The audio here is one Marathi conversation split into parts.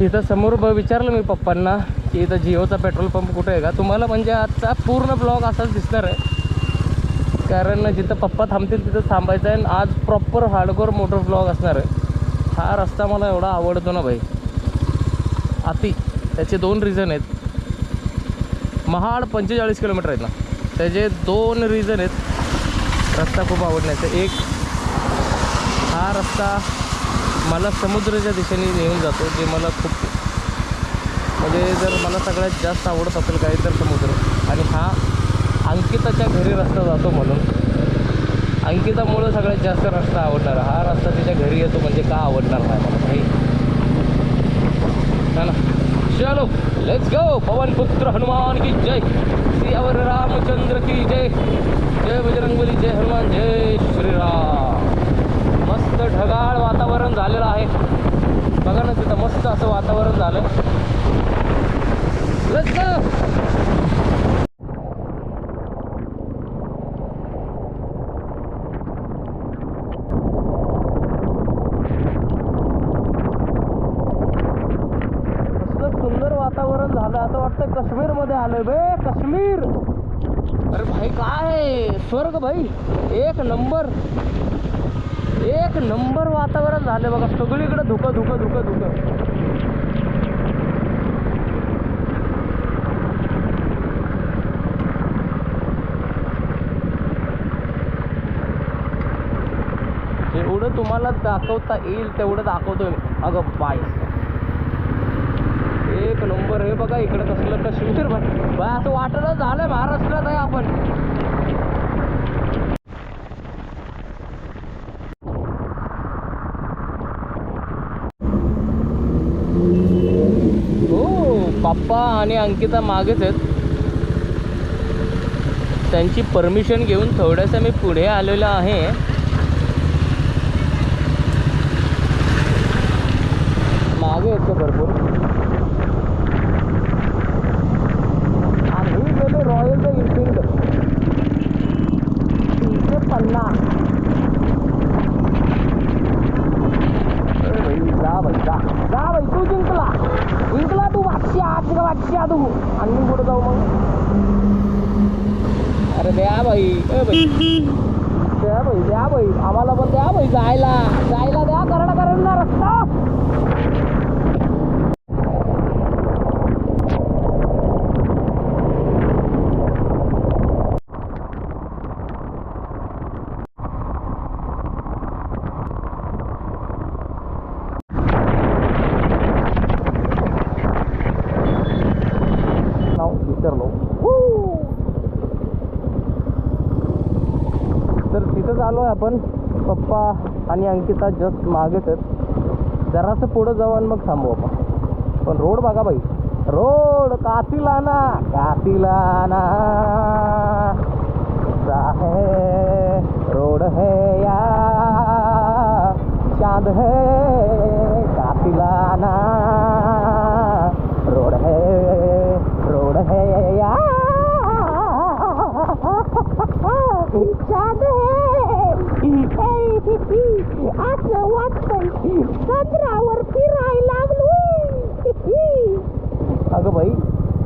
इथं समोर ब विचारलं मी पप्पांना की इथं जिओचा पेट्रोल पंप कुठे आहे का? तुम्हाला म्हणजे आजचा पूर्ण ब्लॉग असाच दिसणार आहे. कारण जिथं पप्पा थांबतील तिथं थांबायचं आहे आणि आज प्रॉपर हार्डकोर मोटर ब्लॉग असणार आहे. हा रस्ता मला एवढा आवडतो ना भाई. अति. त्याचे दोन रिझन आहेत. महाड पंचेचाळीस किलोमीटर आहेत ना. त्याचे दोन रिझन आहेत. रस्ता खूप आवडण्याचं. एक हा रस्ता मला समुद्राच्या दिशेने नेऊन जातो जे मला खूप म्हणजे जर मला सगळ्यात जास्त आवडत असेल काही तर समुद्र. आणि हा अंकिताच्या घरी रस्ता जातो म्हणून. अंकितामुळं सगळ्यात जास्त रस्ता आवडणार. हा रस्ता तिच्या घरी येतो म्हणजे का आवडणार नाही मला काही है ना. चलो लेट्स गो पवन पुत्र हनुमान की जय. सियावर रामचंद्र की जय. जय बजरंगबली जय हनुमान जय श्रीराम. तिथं ढगाळ वातावरण झालेलं आहे. बघा ना तिथं मस्त असं वातावरण झालं. कसलं सुंदर वातावरण झालं. असं वाटतं काश्मीरमध्ये आलं बे. काश्मीर! अरे भाई काय? स्वर्ग भाई एक नंबर. वातावरण बघा सगळीकडे धुकं धुकं धुकं धुकं. जेवढं तुम्हाला दाखवता येईल तेवढं दाखवतोय मी. अगं बाय एक नंबर हे बघा इकडे कसलं कश्मीर बाय असं वाटलं झालं महाराष्ट्रात आहे आपण हो पप्पा आणि अंकिता मागेच आहेत. त्यांची परमिशन घेऊन थोडंसं मी पुढे आलेलो आहे. मागे आहेत ते भरपूर. आम्ही गेलो रॉयल इन्फिल्ड तीनशे पन्नास. जा भाई जा. जा भाई वाटशी आज का वाटशी आ तू आणि मी कुठं जाऊ मग. अरे द्या भाई ए भाई द्या भाई द्या भाई आम्हाला पण द्या भाई जायला. जायला द्या करणं करण ना रस्ता नाव विचारलो तर तिथंच आलो आहे आपण पप्पा आणि अंकिता जस्ट मागेच आहेत. जरासं पुढं जाऊ आणि मग थांबू आपण. पण रोड बघा बाई. रोड कातिलाना कातिलाना सा है रोड है या. चांद है कातिलाना रोड है रोड है या. चांद आहे असं वाटतंय चंद्रावर फिरायला लागलोय अगं बाई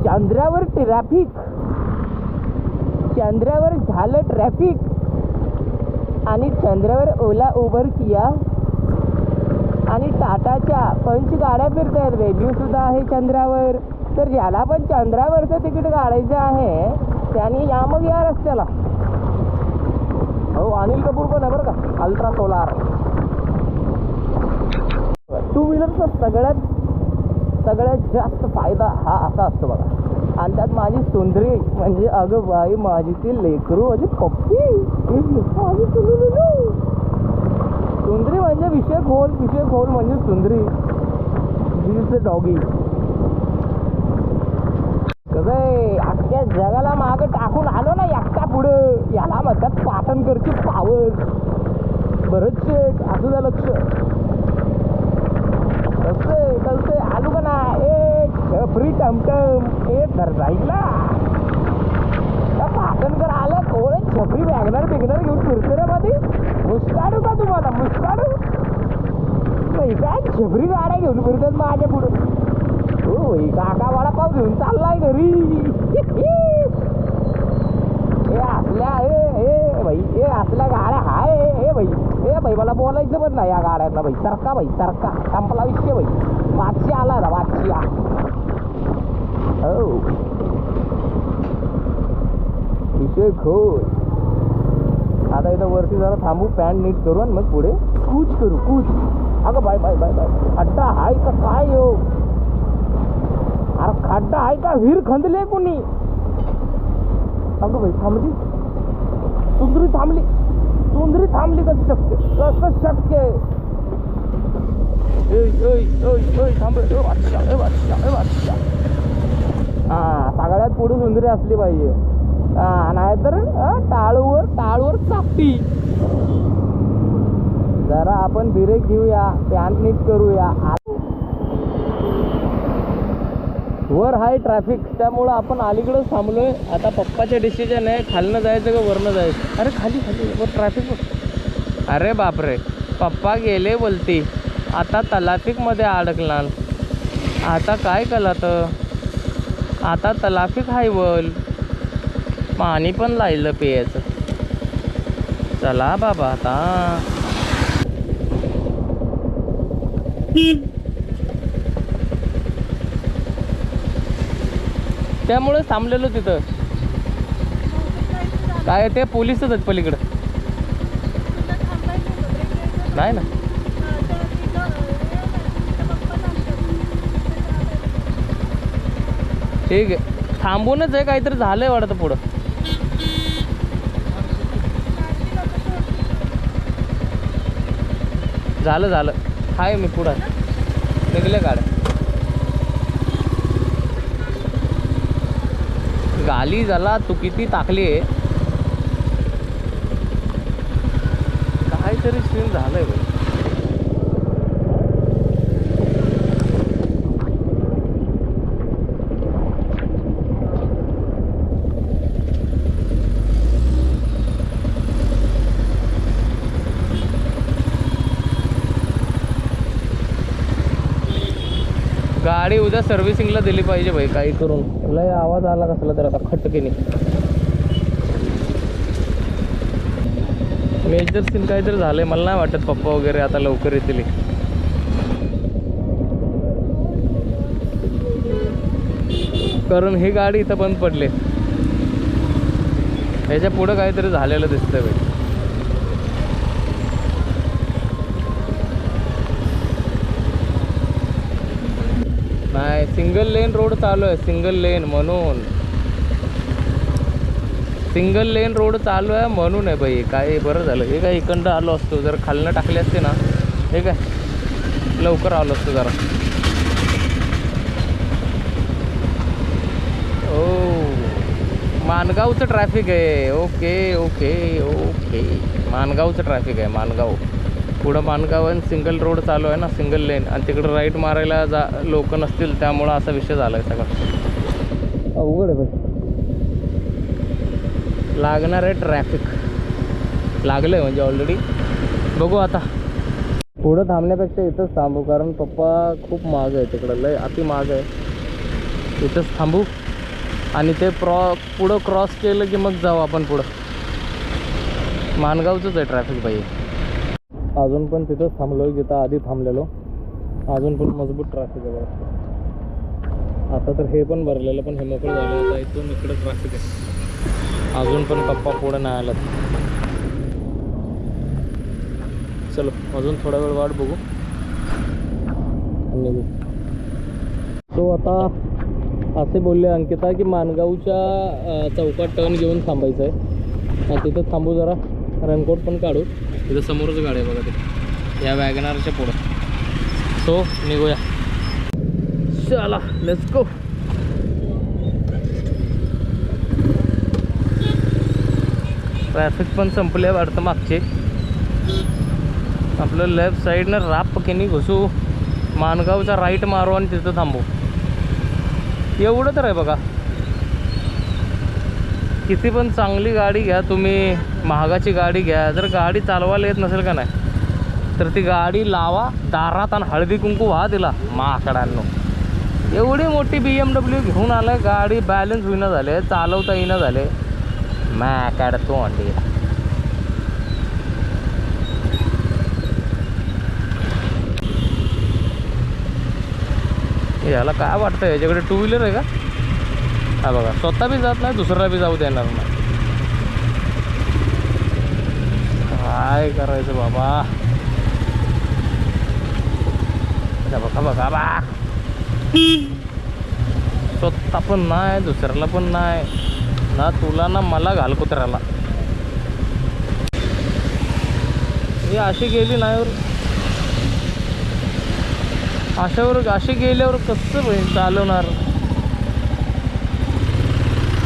चंद्रावर ट्रॅफिक चंद्रावर झालं ट्रॅफिक आणि चंद्रावर ओला उबर किया. आणि टाटाच्या पंच गाड्या फिरत आहेत रेडिओ सुद्धा आहे चंद्रावर. तर ज्याला पण चंद्रावरचं तिकीट काढायचं आहे त्यांनी या मग या रस्त्याला. हो अनिल कपूर पण आहे बरं का. Ultra solar. टू व्हीलरचा सगळ्यात सगळ्यात जास्त फायदा हा असा असतो बघा. आणि त्यात माझी सुंदरी म्हणजे अगं बाई माझी ती लेकरू माझी पप्पी. माझी सुंदरी सुंदरी म्हणजे विषय खोल विषय खोल म्हणजे सुंदरी. This doggy. कसं आहे अख्ख्या जगाला मागं टाकून आलो ना एकटा. पुढं याला म्हणतात पाटणकरची पावर बरंचसे असू द्या लक्ष. कसे कसे आलू का ना ए फ्री टमटम. ए तर जाईल ना पाटणकर आलं कोण छपरी बॅगणार बिगणार घेऊन फिरते रे मध्ये मुस्काडू का तुम्हाला? मुस्काडू? नाही काय छपरी गाड्या घेऊन फिरतात माझ्या पुढं. हो काका वाडा पाव घेऊन चाललाय घरी. असल्या हे हे भाई हे असल्या गाड्या हाय हे भाई हे भाई मला बोलायचं पण नाही या गाड्यांना भाई सरका भाई सरका संपला विषय भाई. बादशिया आला ना बादशिया हो. विषय खोल. आता इथं वरती जरा थांबू पॅन्ट नीट करू आणि मग पुढे कूच करू कूच. अगं बाय बाय बाय बाय. खड्डा हाय का काय हो? अरे खड्डा आहे का? विहीर खंदले कोणी? अगं भाई थांबली सुंदरी थांबली. सुंदरी थांबली कसं शक्य? कसं शक्य आहे? थांब रे. ओ, बादशाह, हा सगळ्यात पुढे सुंदरी असली पाहिजे. हा नाहीतर टाळूवर टाळूवर चापटी जरा आपण ब्रेक घेऊया पॅन नीट करूया. वर हाय ट्रॅफिक त्यामुळं आपण अलीकडंच आहे आता पप्पाचे डिसिजन आहे खालनं जायचं का वरनं जायचं? अरे खाली खाली वर ट्रॅफिक अरे बापरे पप्पा गेले बोलती. आता तलाफिकमध्ये अडकणार आता काय कलात? आता तलाफिक हाय वल पाणी पण लायलं पियाचं. चला बाबा आता. त्यामुळे थांबलेलो तिथं. काय ते पोलिसच आहेत पलीकडं. नाही ना. ठीक आहे. थांबूनच आहे काहीतरी झालंय वाटतं पुढं. झालं झालं. आहे मी पुढं. निघले गाड्या. गाली झाला तू किती टाकली आहे? काहीतरी सीन झालंय गाडी उद्या सर्व्हिसिंगला दिली पाहिजे भाई काही करून. लय आवाज आला कसला तर आता खटकेने. मेजर सीन काहीतरी झालंय मला नाही वाटत पप्पा वगैरे आता लवकर येतील. कारण ही गाडी इथं बंद पडली. ह्याच्या पुढं काहीतरी झालेलं दिसतंय भाई नाही सिंगल लेन रोड चालू आहे सिंगल लेन म्हणून. सिंगल लेन रोड चालू आहे म्हणून आहे बाई काय बरं झालं. हे काय इकडं आलो असतो जर खालनं टाकले असते ना हे काय? लवकर आलो असतो जरा. ओ मानगावचं ट्रॅफिक आहे. Okay okay okay. मानगावचं ट्रॅफिक आहे मानगाव. पुढं मानगाव आणि सिंगल रोड चालू आहे ना सिंगल लेन आणि तिकडं राईट मारायला जा लोक नसतील त्यामुळं असा विषय झाला आहे सगळा. अवघड आहे भाई लागणार आहे ट्रॅफिक लागलं आहे म्हणजे ऑलरेडी बघू आता. पुढं थांबण्यापेक्षा इथंच थांबू कारण पप्पा खूप माग आहे तिकडं लय अति माग आहे. इथंच थांबू. आणि ते प्रॉ पुढं क्रॉस केलं की मग जाऊ आपण पुढं. मानगावचंच आहे ट्रॅफिक बाई अजून पण तिथंच थांबलो आहे जिथं आधी थांबलेलो. अजून पण मजबूत ट्रॅफिक आहे बघा. आता तर हे पण भरलेलं पण हे मोकळं झालं. आता इथून इकडं ट्रॅफिक आहे. अजून पण पप्पा पुढं नाही आलात. चलो अजून थोडा वेळ वाट बघू. निघू. तो आता असे बोलले अंकिता की मानगावच्या चौकात टर्न घेऊन थांबायचं आहे तिथं थांबू जरा. रेनकोट पण काढू. तिथं समोरच गाडी आहे बघा ते या वॅगनारच्या पुढं. सो निघूया. चला लेट्स गो ट्रॅफिक पण संपले वाटतं मागचे. आपलं लेफ्ट साईडनं राप पकेनी घुसू. मानगावचा राईट मारू आणि तिथं थांबू. एवढं तर आहे बघा. किती पण चांगली गाडी घ्या तुम्ही महागाची गाडी घ्या. जर गाडी चालवायला येत नसेल का नाही तर ती गाडी लावा दारात आणि हळदी कुंकू व्हा तिला. माकडांनो. एवढी मोठी बी एम डब्ल्यू घेऊन आलं गाडी बॅलन्स होईना झाले चालवता येईना झाले. मॅकॅड तो अंडी याला काय वाटतं याच्याकडे टू व्हीलर आहे का? हा बघा. स्वतः बी जात नाही दुसरा बी जाऊ देणार नाही. काय करायचं बाबा? बघा बघा बा स्वतः पण नाही दुसऱ्याला पण नाही. ना तुला ना मला घाल कुत्र्याला. ही अशी गेली नाही वर. अशावर अशी गेल्यावर कसं चालवणार?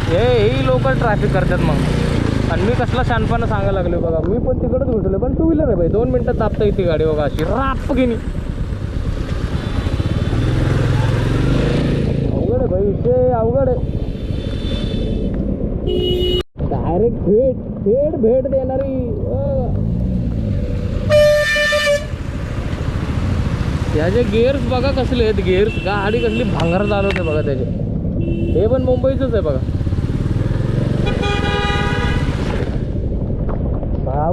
हे ही लोक ट्रॅफिक करतात मग. आणि मी कसला शानपणा सांगायला लागलो बघा. मी पण तिकडंच घुसलो पण टू व्हीलर आहे भाई. दोन मिनटात तापता येते गाडी बघा अशी. राप गेली अवघड आहे भाई विषय अवघड आहे. डायरेक्ट भेट थेट भेट देणारी त्याचे गेअर्स बघा कसले आहेत गेअर्स गाडी कसली भांगर चालवते बघा त्याचे. हे पण मुंबईचंच आहे बघा.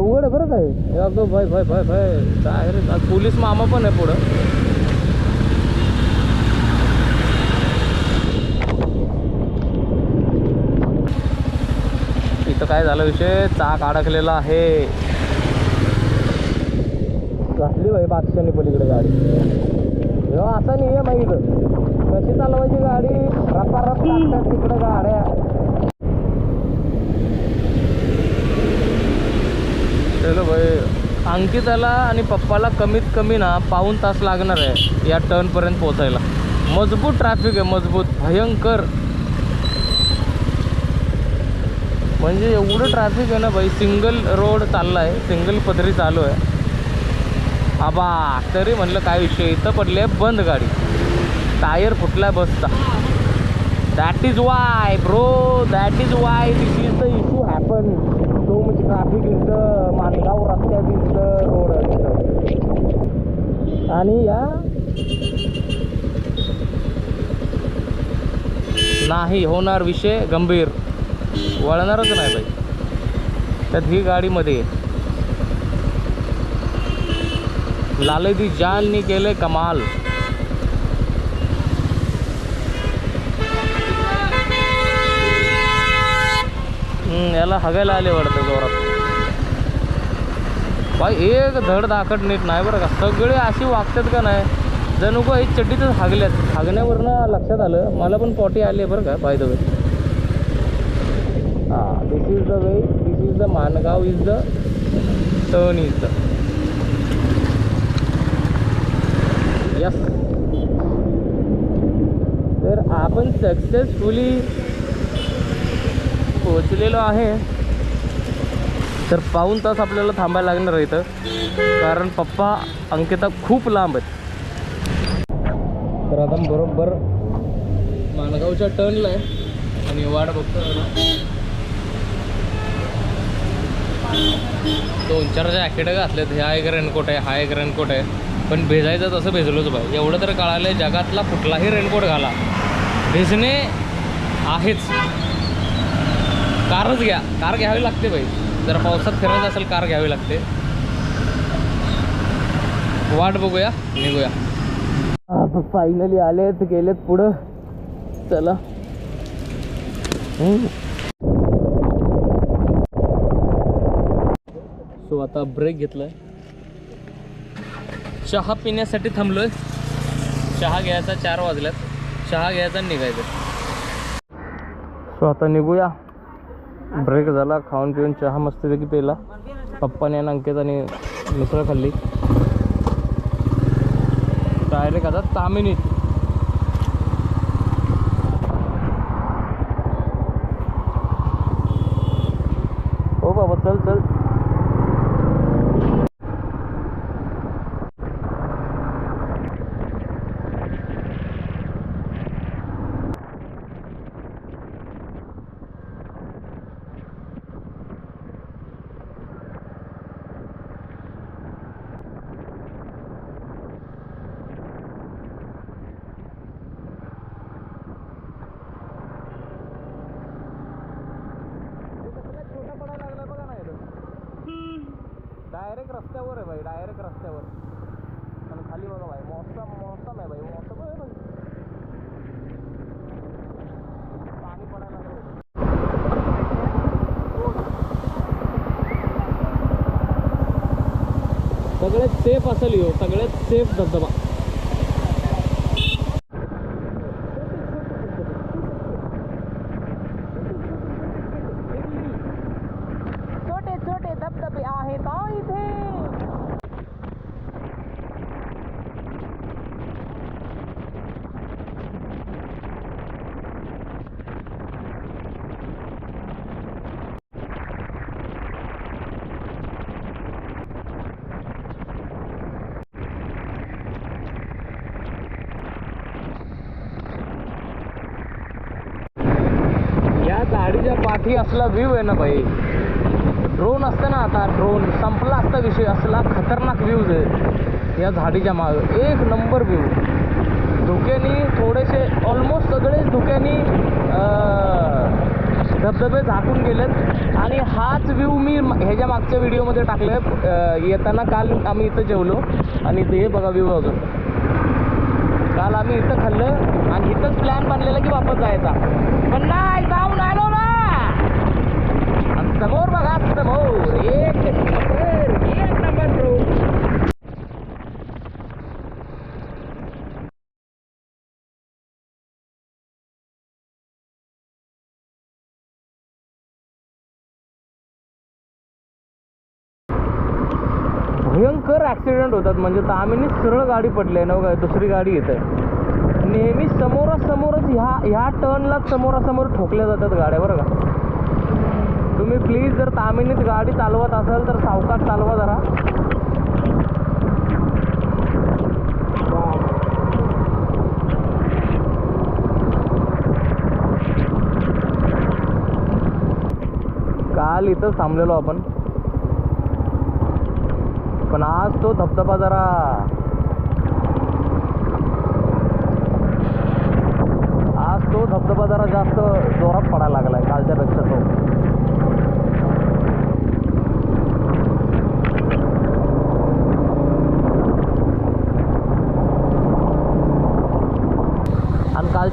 अवघड आहे बरं काय. अगं भाई भाई भाई भाई काय रे? पोलीस मामा पण आहे पुढं. इथं काय झालं विषय? चाक अडकलेला आहे. घातली भाई बादशानी पलीकडे गाडी. असा नियम आहे इथं. कशी चालवायची गाडी? रपा रप टाकतात तिकडे गाड्या चलो भाई अंकिताला आणि पप्पाला कमीत कमी ना पाऊन तास लागणार आहे या टर्नपर्यंत पोहोचायला. मजबूत ट्रॅफिक आहे मजबूत भयंकर. म्हणजे एवढं ट्रॅफिक आहे ना भाई सिंगल रोड चालला आहे सिंगल पदरी चालू आहे. आबा तरी म्हणलं काय विषय इथं पडले बंद गाडी. टायर फुटला बसचा. That is why bro that is why this is the issue happen traffic is the Mangaon रस्त्यात इज द रोड आणि या नाही होणार विषय गंभीर. वळणारच नाही बाई. त्यात ही गाडीमध्ये लालदी जाननी केले कमाल. हम्म, याला हगायला आले वाटतं जोरात. बाई एक धड दाखट नीट नाही बरं का. सगळे अशी वागतात का नाही? जणू का ही चड्डीतच हागल्यात. हागण्यावरनं लक्षात आलं. मला पण पॉटी आली आहे बरं का बाय द वे हां this is the way this is the Mangaon is the turn is the yes तर आपण सक्सेसफुली पोचलेलो आहे. तर पाऊन तास आपल्याला थांबायला लागणार आहे इथं. कारण पप्पा अंकिता खूप लांब आहेत. तर आता बरोबर माणगावच्या टर्नला आहे. आणि वाट बघतो दोन चार जॅकेट घातलेत. ह्या एक रेनकोट आहे हा एक रेनकोट आहे. पण भेजायचं तसं भेजलोच पाहिजे एवढं तर कळालं जगातला कुठलाही रेनकोट घाला. भेजणे आहेच. कारच घ्या. कार घ्यावी लागते बाई. जर पावसात फिरायचं असेल कार घ्यावी लागते. वाट बघूया निघूया. फायनली आलेत गेलेत पुढं. चला. सो आता ब्रेक घेतलाय. चहा पिण्यासाठी थांबलोय. चहा घ्यायचा चार वाजल्यात. चहा घ्यायचा निघायचा निघायचं. सो आता निघूया. ब्रेक झाला खाऊन पिऊन चहा मस्तपैकी पेला. पप्पाने आणि मिसळ खाल्ली. डायरेक्ट आता तामिनी रस्त्यावर आणि खाली बघा भाई मौसम मौसम आहे भाई मौसम आहे भाई पाणी पडायला लागलं सगळ्यात सेफ असेल हो सगळ्यात सेफ धबधबा छोटे छोटे धबधबे आहेत हा इथे या गाडीच्या पाठी असला व्ह्यू आहे ना भाई. ड्रोन असतं ना आता ड्रोन संपला असता विषय असला खतरनाक व्ह्यूज आहे या झाडीच्या मागं. एक नंबर व्ह्यू धुक्यानी थोडेसे ऑलमोस्ट सगळेच धुक्यानी धबधबे झाकून गेलेत. आणि हाच व्ह्यू मी ह्याच्या मागच्या व्हिडिओमध्ये टाकलं आहे येताना काल आम्ही इथं जेवलो. आणि ते हे बघा व्ह्यू अजून. काल आम्ही इथं खाल्लं. आणि इथंच प्लॅन बनलेला की वापस जायचा. पण नाही जाऊ नाही. समोर बघा समोर एक नंबर एक नंबर bro. भयंकर ॲक्सिडेंट होतात. म्हणजे तामिनीच सरळ गाडी पडली आहे. ना दुसरी गाडी येत. आहे नेहमी समोरासमोरच ह्या ह्या टर्नलाच समोरासमोर ठोकल्या जातात गाड्या बरं का? तुम्ही प्लीज जर तामिनीत गाडी चालवत असाल तर सावकाश चालवा जरा. काल इथं थांबलेलो आपण. पण आज तो धबधबा जरा आज तो धबधबा जरा जास्त जोरात पडायला लागलाय कालच्यापेक्षा तो.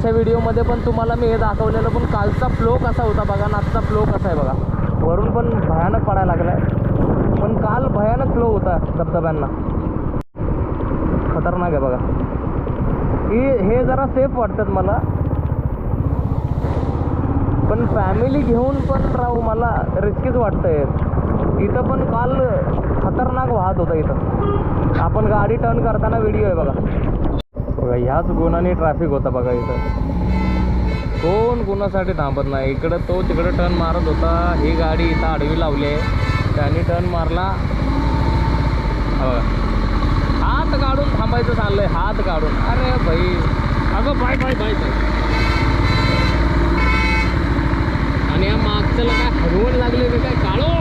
मागच्या व्हिडिओमध्ये पण तुम्हाला मी हे दाखवलेलं पण कालचा फ्लो कसा होता बघा आणि आजचा फ्लो कसा आहे बघा. वरून पण भयानक पडायला लागला आहे पण काल भयानक फ्लो होता धबधब्यांना. खतरनाक आहे बघा. ही हे जरा सेफ वाटतात मला. पण फॅमिली घेऊन पण राहू मला रिस्कीच वाटतंय. इथं पण काल खतरनाक वाहत होता इथं. आपण गाडी टर्न करताना व्हिडिओ आहे बघा. बघा ह्याच गुणाने ट्रॅफिक होता बघा इथं. कोण कुणासाठी थांबत नाही. इकडं तो तिकडं टर्न मारत होता. ही गाडी इथं आडवी लावली आहे. त्याने टर्न मारला. बघा. हात काढून थांबायचं चाललंय. हात काढून. अरे भाई. अगं बाय बाय बाय आणि या मागच्याला काय हरवण लागले ते काय? काळो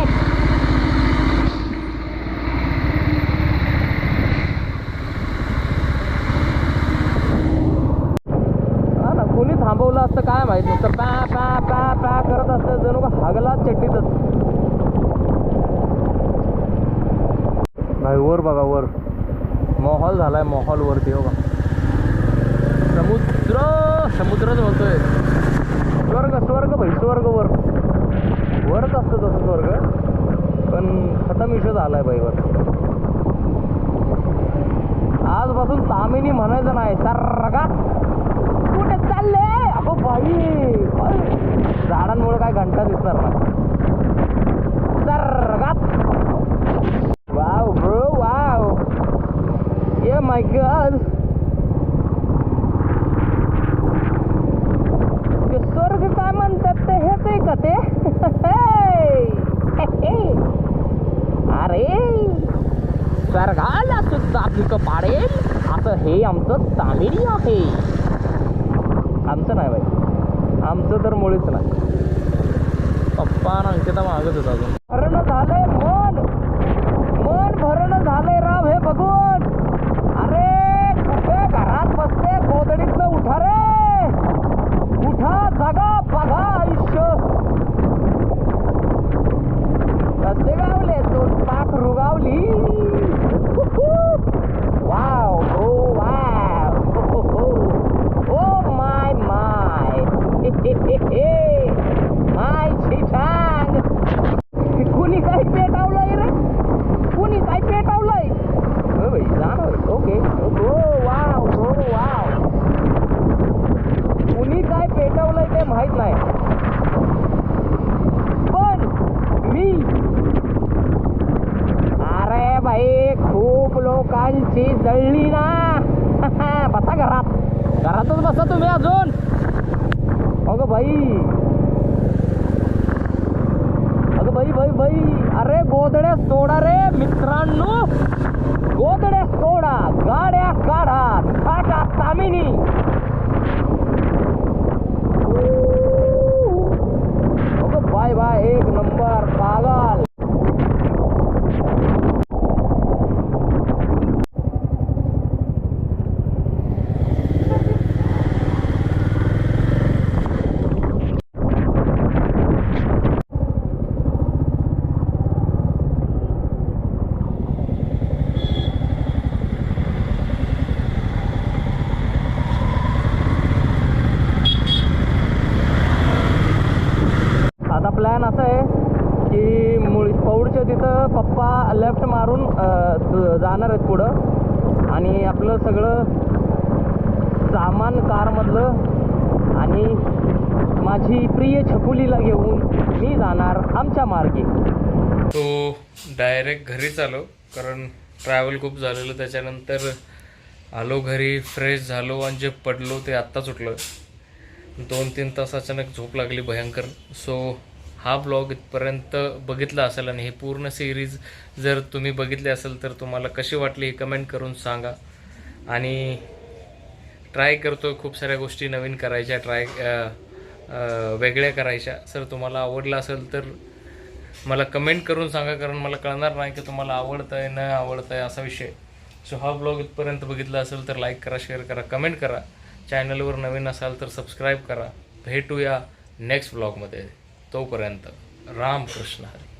हा ना कोणी थांबवलं असतं काय माहीत नुसतं पॅ पॅ पॅ पॅ करत असतं जणू का हागला चट्टीतच भाई वर बघा वर झाला आहे मोहॉल हो का? समुद्र समुद्रच बोलतोय. स्वर्ग स्वर्ग भाई स्वर्ग वर वरच असतं तसं स्वर्ग पण खतम इशू झाला आहे भाई वर आजपासून तामिनी म्हणायचं नाही सर्गा कुठे चालले? अगो भाई झाडांमुळे काय घंटा दिसणार नाही. सर्गात wow bro wow my god ते स्वर्ग काय म्हणतात ते? हेच आहे का ते? अरे! स्वर्गाला सुद्धा फिक पाडेल. असं हे आमचं तामिरी आहे. आमचं नाही बाई. आमचं तर मुळीच नाही. पप्पा आणि अंकिता मागत होता अजून. भरणं झालंय मन. मन भरणं झालंय राव हे बघून. उठा रे उठा जागा बघा आयुष्य! कसे गावले दोन पाक रुगावली. वाव! डायरेक्ट घरीच आलो. कारण ट्रॅव्हल खूप झालेलं. त्याच्यानंतर आलो घरी फ्रेश झालो आणि जे पडलो ते आत्ताच उठलो. दोन तीन तास अचानक झोप लागली भयंकर. सो हा ब्लॉग इथपर्यंत बघितला असेल आणि हे पूर्ण सिरीज जर तुम्ही बघितली असेल तर तुम्हाला कशी वाटली हे कमेंट करून सांगा. आणि ट्राय करतो खूप साऱ्या गोष्टी नवीन करायच्या ट्राय वेगळ्या करायच्या. सर तुम्हाला आवडलं असेल तर मला कमेंट करून सांगा कारण मला कळणार नाही की तुम्हाला आवडतं आहे न आवडतं आहे असा विषय. सो हा ब्लॉग इथपर्यंत बघितला असेल तर लाईक करा शेअर करा कमेंट करा. चॅनलवर नवीन असाल तर सबस्क्राईब करा. भेटूया नेक्स्ट ब्लॉगमध्ये तोपर्यंत राम कृष्ण हरी.